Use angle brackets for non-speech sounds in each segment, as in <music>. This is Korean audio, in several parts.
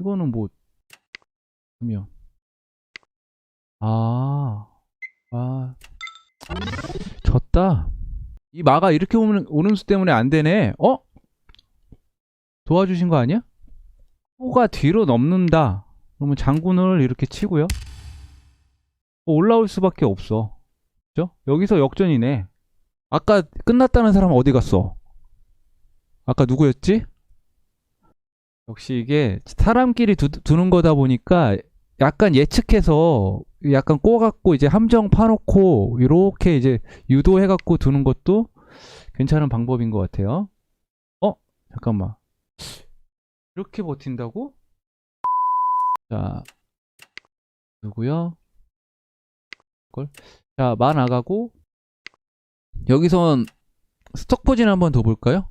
이거는 뭐 그러면 아, 아, 졌다. 이 마가 이렇게 오는, 오는 수 때문에 안 되네. 어? 도와주신 거 아니야? 호가 뒤로 넘는다. 그러면 장군을 이렇게 치고요. 어, 올라올 수밖에 없어. 그죠? 여기서 역전이네. 아까 끝났다는 사람 어디 갔어? 아까 누구였지? 역시 이게 사람끼리 두, 두는 거다 보니까 약간 예측해서 약간 꼬갖고 이제 함정 파놓고 이렇게 이제 유도해갖고 두는 것도 괜찮은 방법인 것 같아요. 어? 잠깐만. 이렇게 버틴다고? 자, 누구요? 걸? 자, 마 나가고 여기선 스톡 포진 한번 더 볼까요?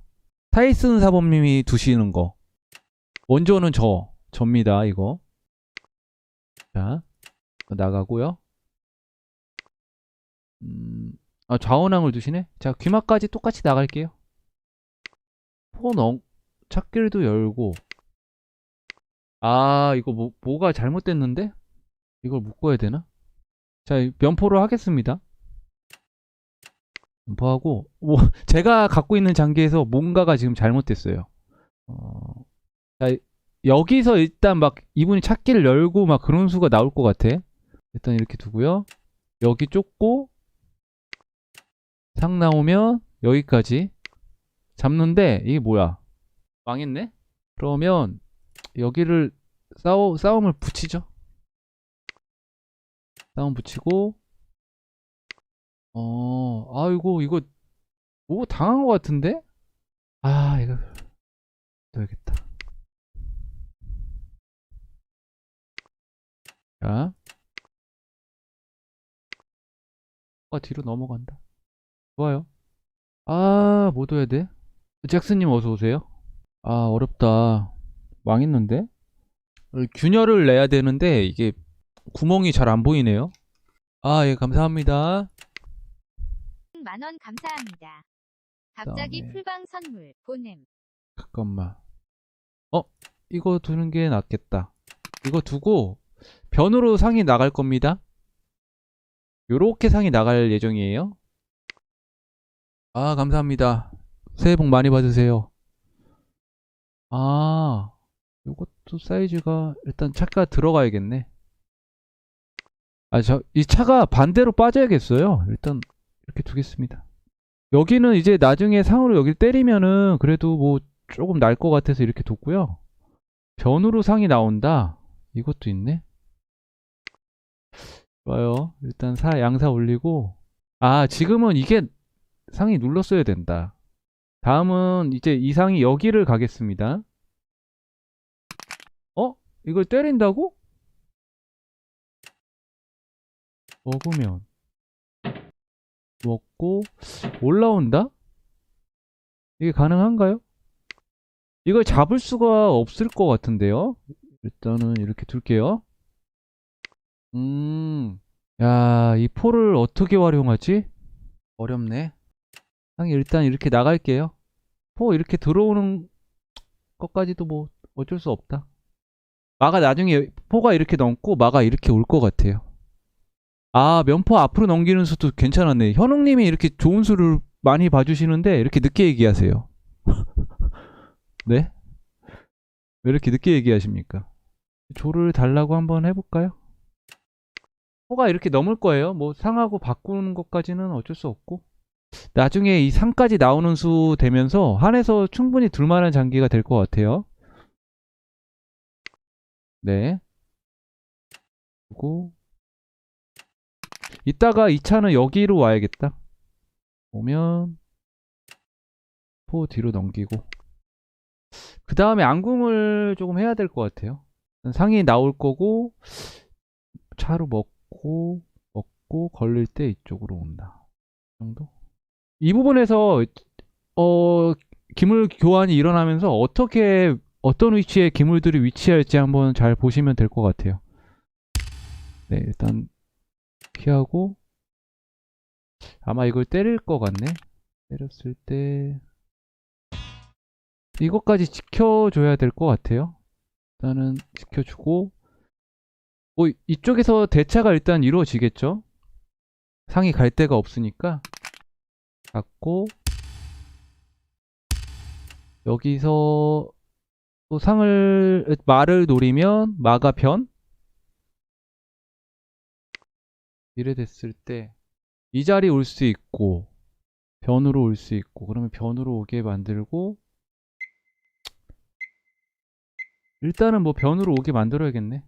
타이슨 사범님이 두시는 거. 원조는 저, 접니다, 이거. 자, 나가고요. 음, 아, 좌원항을 두시네? 자, 귀마까지 똑같이 나갈게요. 포 넣, 찾기도 열고. 아, 이거 뭐, 뭐가 잘못됐는데? 이걸 묶어야 되나? 자, 면포로 하겠습니다. 면포하고, 뭐, <laughs> 제가 갖고 있는 장기에서 뭔가가 지금 잘못됐어요. 어, 자, 여기서 일단 막 이분이 찾기를 열고 막 그런 수가 나올 것 같아. 일단 이렇게 두고요. 여기 쫓고 상 나오면 여기까지 잡는데 이게 뭐야? 망했네? 그러면 여기를 싸우, 싸움을 붙이죠. 싸움 붙이고 어 아이고 이거 뭐 당한 것 같은데? 아 이거 넣어야겠다. 자. 아, 뒤로 넘어간다. 좋아요. 아, 뭐 둬야 돼? 잭슨님 어서 오세요. 아, 어렵다. 망했는데? 어, 균열을 내야 되는데, 이게 구멍이 잘 안 보이네요. 아, 예, 감사합니다. 만원 감사합니다. 갑자기 그다음에- 풀방 선물 보냄. 잠깐만. 어, 이거 두는 게 낫겠다. 이거 두고, 변으로 상이 나갈 겁니다. 요렇게 상이 나갈 예정이에요. 아, 감사합니다. 새해 복 많이 받으세요. 아, 요것도 사이즈가 일단 차가 들어가야겠네. 아, 저, 이 차가 반대로 빠져야겠어요. 일단 이렇게 두겠습니다. 여기는 이제 나중에 상으로 여기를 때리면은 그래도 뭐 조금 날 것 같아서 이렇게 뒀고요. 변으로 상이 나온다. 이것도 있네. 좋아요. 일단 사 양사 올리고 아 지금은 이게 상이 눌렀어야 된다. 다음은 이제 이 상이 여기를 가겠습니다. 어? 이걸 때린다고? 먹으면 먹고 올라온다? 이게 가능한가요? 이걸 잡을 수가 없을 것 같은데요. 일단은 이렇게 둘게요. 음, 야, 이 포를 어떻게 활용하지? 어렵네. 상이 일단 이렇게 나갈게요. 포 이렇게 들어오는 것까지도 뭐 어쩔 수 없다. 마가 나중에 포가 이렇게 넘고 마가 이렇게 올 것 같아요. 아, 면포 앞으로 넘기는 수도 괜찮았네. 현웅님이 이렇게 좋은 수를 많이 봐주시는데 이렇게 늦게 얘기하세요. <laughs> 네? 왜 이렇게 늦게 얘기하십니까? 조를 달라고 한번 해볼까요? 포가 이렇게 넘을 거예요. 뭐 상하고 바꾸는 것까지는 어쩔 수 없고 나중에 이 상까지 나오는 수 되면서 한에서 충분히 둘만한 장기가 될 것 같아요. 네. 그리고 이따가 이 차는 여기로 와야겠다. 오면 포 뒤로 넘기고 그 다음에 안궁을 조금 해야 될 것 같아요. 상이 나올 거고 차로 먹고 먹고 걸릴 때 이쪽으로 온다. 이 정도? 이 부분에서 어 기물 교환이 일어나면서 어떻게 어떤 위치에 기물들이 위치할지 한번 잘 보시면 될 것 같아요. 네, 일단 피하고 아마 이걸 때릴 것 같네. 때렸을 때 이것까지 지켜줘야 될 것 같아요. 일단은 지켜주고 뭐 이쪽에서 대차가 일단 이루어지겠죠? 상이 갈 데가 없으니까. 잡고 여기서 또 상을 말을 노리면 마가 변 이래 됐을 때 이 자리 올 수 있고 변으로 올 수 있고 그러면 변으로 오게 만들고 일단은 뭐 변으로 오게 만들어야겠네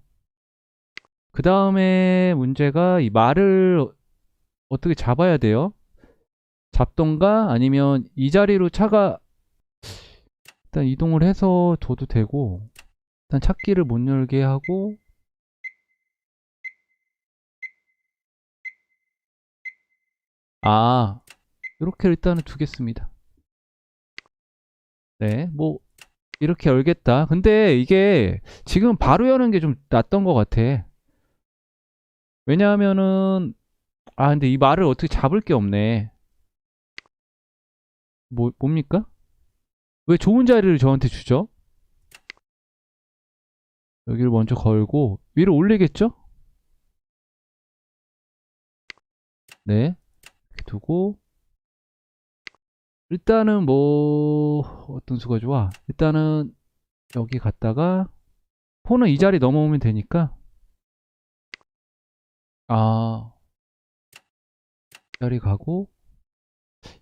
그 다음에 문제가 이 말을 어떻게 잡아야 돼요? 잡던가 아니면 이 자리로 차가 일단 이동을 해서 둬도 되고 일단 찾기를 못 열게 하고 아 이렇게 일단은 두겠습니다. 네뭐 이렇게 열겠다. 근데 이게 지금 바로 여는 게 좀 낫던 것 같아 왜냐하면은 아 근데 이 말을 어떻게 잡을 게 없네 뭐 뭡니까? 왜 좋은 자리를 저한테 주죠? 여기를 먼저 걸고 위로 올리겠죠? 네 이렇게 두고 일단은 뭐 어떤 수가 좋아 일단은 여기 갔다가 포는 이 자리 넘어오면 되니까 아이 자리 가고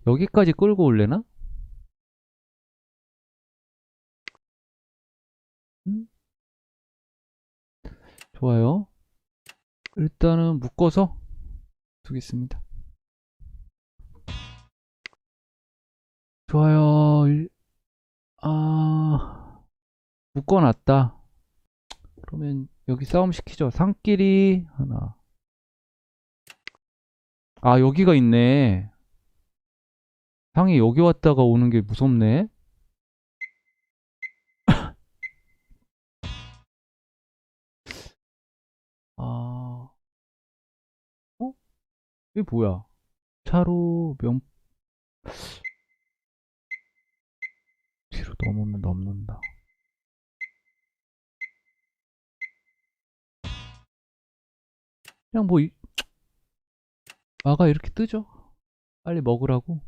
여기까지 끌고 올래나? 음? 좋아요. 일단은 묶어서 두겠습니다. 좋아요. 일- 아, 묶어놨다. 그러면 여기 싸움 시키죠. 상끼리 하나. 아, 여기가 있네. 상이 여기 왔다가 오는 게 무섭네. 아, 어? 이게 뭐야? 차로 면 뒤로 넘으면 넘는다. 그냥 뭐 이, 마가 이렇게 뜨죠? 빨리 먹으라고.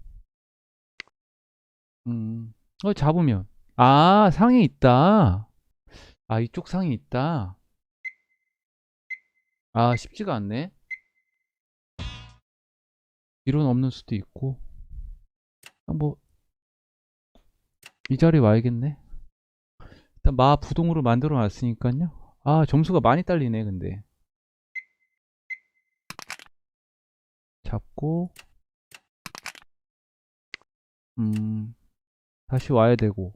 음, 어 잡으면 아 상이 있다. 아 이쪽 상이 있다. 아 쉽지가 않네. 뒤로는 없는 수도 있고. 아, 뭐, 이 자리에 와야겠네. 일단 마 부동으로 만들어 놨으니까요. 아, 점수가 많이 딸리네, 근데. 잡고, 음, 다시 와야 되고.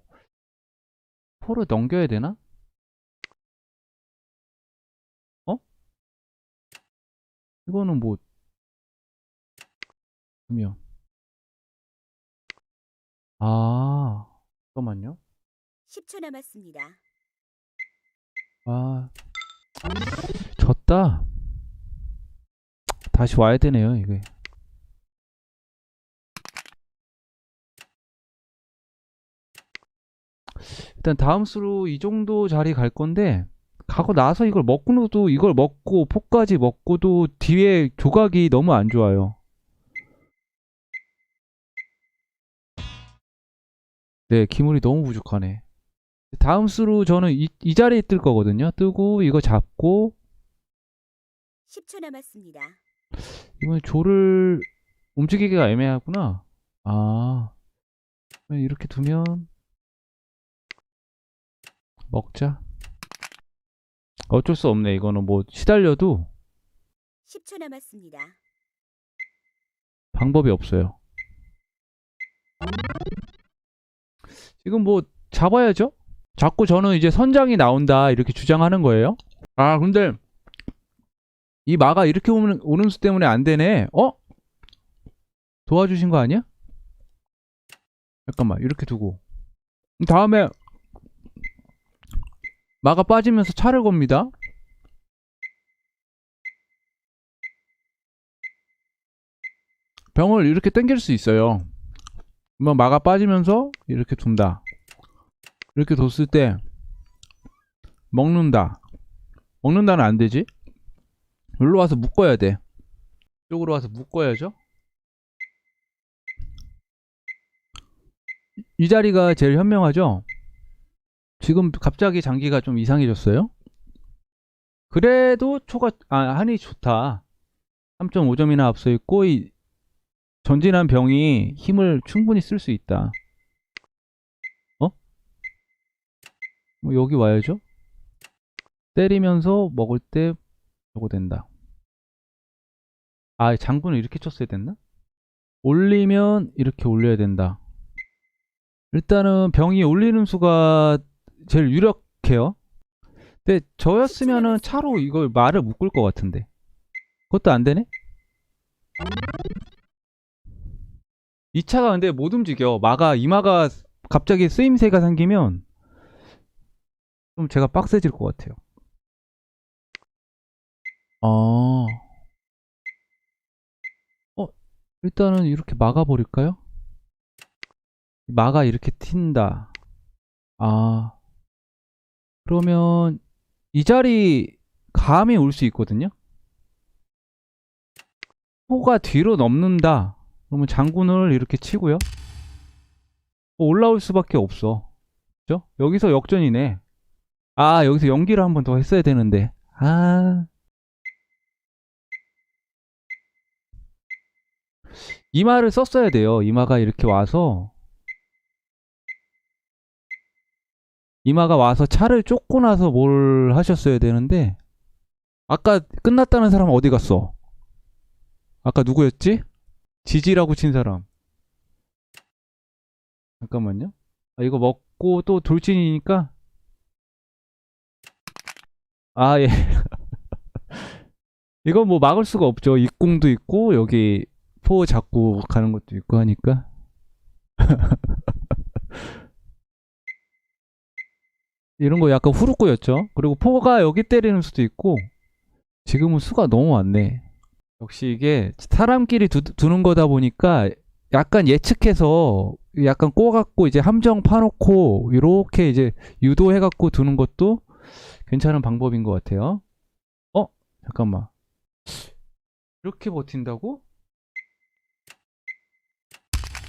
포를 넘겨야 되나? 어? 이거는 뭐, 그러면. 아, 잠깐만요. 10초 남았습니다. 아, 졌다. 다시 와야 되네요, 이게. 일단 다음 수로 이 정도 자리 갈 건데, 가고 나서 이걸 먹고도, 이걸 먹고, 포까지 먹고도 뒤에 조각이 너무 안 좋아요. 네, 기물이 너무 부족하네. 다음 수로 저는 이, 이 자리에 뜰 거거든요. 뜨고 이거 잡고 10초 남았습니다. 이번에 조를 움직이기가 애매하구나. 아 이렇게 두면 먹자. 어쩔 수 없네. 이거는 뭐 시달려도 10초 남았습니다. 방법이 없어요. 지금 뭐 잡아야죠? 자꾸 저는 이제 선장이 나온다 이렇게 주장하는 거예요. 아 근데 이 마가 이렇게 오는, 오는 수 때문에 안 되네. 어? 도와주신 거 아니야? 잠깐만 이렇게 두고 다음에 마가 빠지면서 차를 겁니다. 병을 이렇게 당길 수 있어요. 뭐 마가 빠지면서 이렇게 둔다. 이렇게 뒀을 때 먹는다. 먹는다는 안 되지. 여기로 와서 묶어야 돼. 이쪽으로 와서 묶어야죠. 이 자리가 제일 현명하죠? 지금 갑자기 장기가 좀 이상해졌어요? 그래도 초가, 아, 한이 좋다. 3.5점이나 앞서 있고, 이 전진한 병이 힘을 충분히 쓸 수 있다. 어? 뭐 여기 와야죠? 때리면서 먹을 때 저거 된다. 아, 장군을 이렇게 쳤어야 됐나? 올리면 이렇게 올려야 된다. 일단은 병이 올리는 수가 제일 유력해요. 근데 저였으면은 차로 이걸 말을 묶을 것 같은데. 그것도 안 되네? 이 차가 근데 못 움직여. 마가, 이마가 갑자기 쓰임새가 생기면 좀 제가 빡세질 것 같아요. 아. 어, 일단은 이렇게 막아버릴까요? 마가 이렇게 튄다. 아. 그러면 이 자리 감이 올 수 있거든요? 호가 뒤로 넘는다. 그러면 장군을 이렇게 치고요. 뭐 올라올 수밖에 없어. 그죠? 여기서 역전이네. 아, 여기서 연기를 한 번 더 했어야 되는데. 아. 이마를 썼어야 돼요. 이마가 이렇게 와서 이마가 와서 차를 쫓고 나서 뭘 하셨어야 되는데 아까 끝났다는 사람 어디 갔어? 아까 누구였지? 지지라고 친 사람. 잠깐만요. 아, 이거 먹고 또 돌진이니까 아, 예. <laughs> 이거 뭐 막을 수가 없죠. 입궁도 있고 여기 포 잡고 가는 것도 있고 하니까. <laughs> 이런 거 약간 후루꾸였죠. 그리고 포가 여기 때리는 수도 있고 지금은 수가 너무 많네. 역시 이게 사람끼리 두, 두는 거다 보니까 약간 예측해서 약간 꼬갖고 이제 함정 파놓고 이렇게 이제 유도해갖고 두는 것도 괜찮은 방법인 것 같아요. 어? 잠깐만. 이렇게 버틴다고?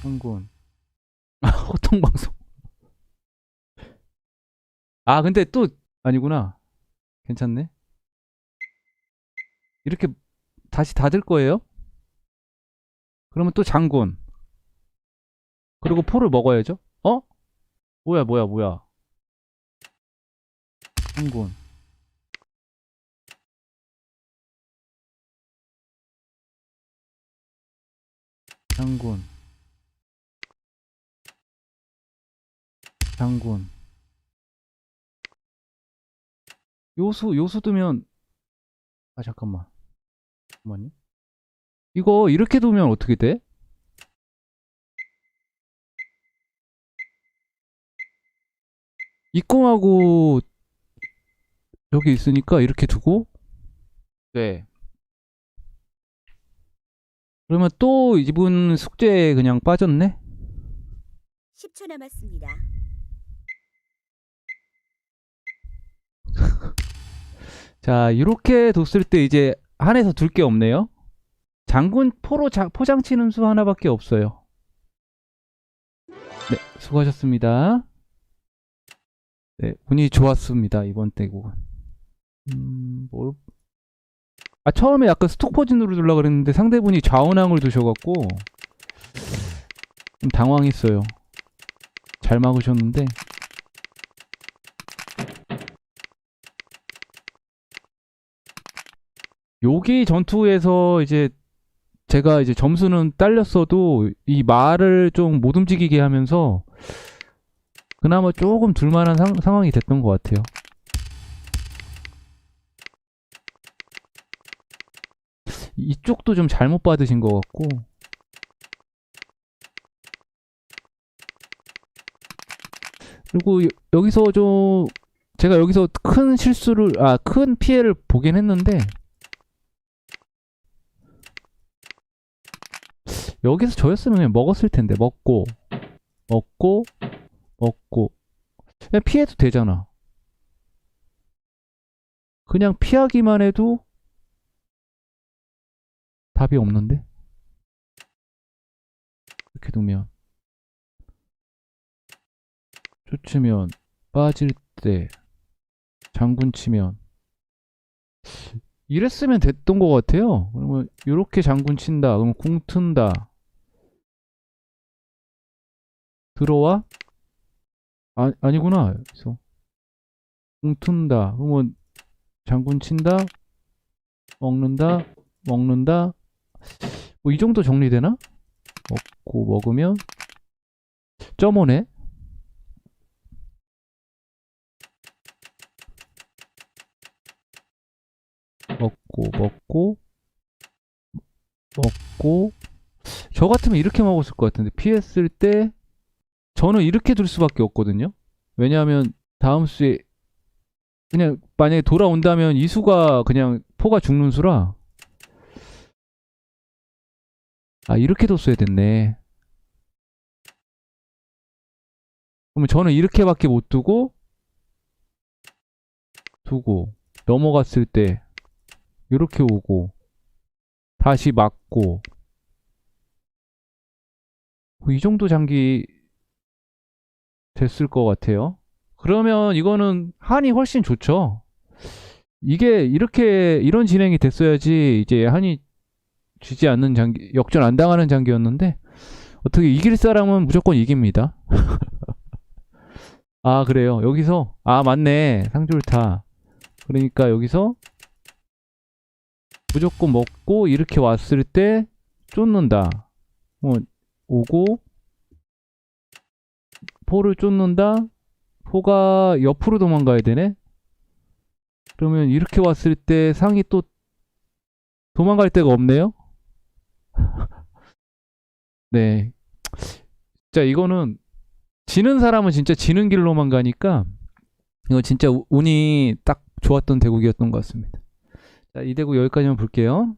한군. 호통방송. <laughs> 아, 근데 또 아니구나. 괜찮네. 이렇게 다시 닫을 거예요? 그러면 또 장군. 그리고 포를 먹어야죠. 어? 뭐야, 뭐야, 뭐야. 장군. 장군. 장군. 요수, 요수 두면, 아, 잠깐만. 잠깐만요. 이거 이렇게 두면 어떻게 돼? 입궁하고 여기 있으니까 이렇게 두고 네. 그러면 또 이분 숙제에 그냥 빠졌네? 10초 남았습니다. <laughs> 자, 이렇게 뒀을 때 이제 한에서 둘 게 없네요. 장군 포로 자- 포장 치 는 수 하나밖에 없어요. 네, 수고하셨습니다. 네, 운이 좋았습니다. 이번 대국은. 음, 뭘. 아, 처음에 약간 스톡포진으로 둘라 그랬는데 상대분이 좌운항을 두셔갖고 좀 당황했어요. 잘 막으셨는데. 여기 전투에서 이제 제가 이제 점수는 딸렸어도 이 말을 좀 못 움직이게 하면서 그나마 조금 둘만한 상, 상황이 됐던 것 같아요. 이쪽도 좀 잘못 받으신 것 같고 그리고 여- 여기서 좀 제가 여기서 큰 실수를 아 큰 피해를 보긴 했는데 여기서 저였으면 그냥 먹었을 텐데 먹고 먹고 먹고 그냥 피해도 되잖아 그냥 피하기만 해도 답이 없는데? 이렇게 두면 쫓으면 빠질 때 장군 치면 이랬으면 됐던 것 같아요. 그러면 이렇게 장군 친다. 그러면 궁 튼다. 들어와? 아, 아니구나. 그래서 궁 튼다. 그러면 장군 친다. 먹는다. 먹는다. 뭐 이 정도 정리되나? 먹고 먹으면 점오네. 먹고 먹고 먹고 저 같으면 이렇게 먹었을 것 같은데 피했을 때 저는 이렇게 둘 수밖에 없거든요. 왜냐하면 다음 수에 그냥 만약에 돌아온다면 이 수가 그냥 포가 죽는 수라 아 이렇게 뒀어야 됐네. 그러면 저는 이렇게밖에 못 두고 두고 넘어갔을 때 이렇게 오고 다시 맞고 뭐이 정도 장기 됐을 것 같아요. 그러면 이거는 한이 훨씬 좋죠. 이게 이렇게 이런 진행이 됐어야지 이제 한이 지지 않는 장기 역전 안 당하는 장기였는데 어떻게 이길 사람은 무조건 이깁니다. <laughs> 아 그래요. 여기서 아 맞네 상졸타. 그러니까 여기서 무조건 먹고 이렇게 왔을 때 쫓는다. 뭐 오고 포를 쫓는다. 포가 옆으로 도망가야 되네. 그러면 이렇게 왔을 때 상이 또 도망갈 데가 없네요. <laughs> 네. 진짜 이거는 지는 사람은 진짜 지는 길로만 가니까 이거 진짜 우- 운이 딱 좋았던 대국이었던 것 같습니다. 자, 이 대국 여기까지만 볼게요.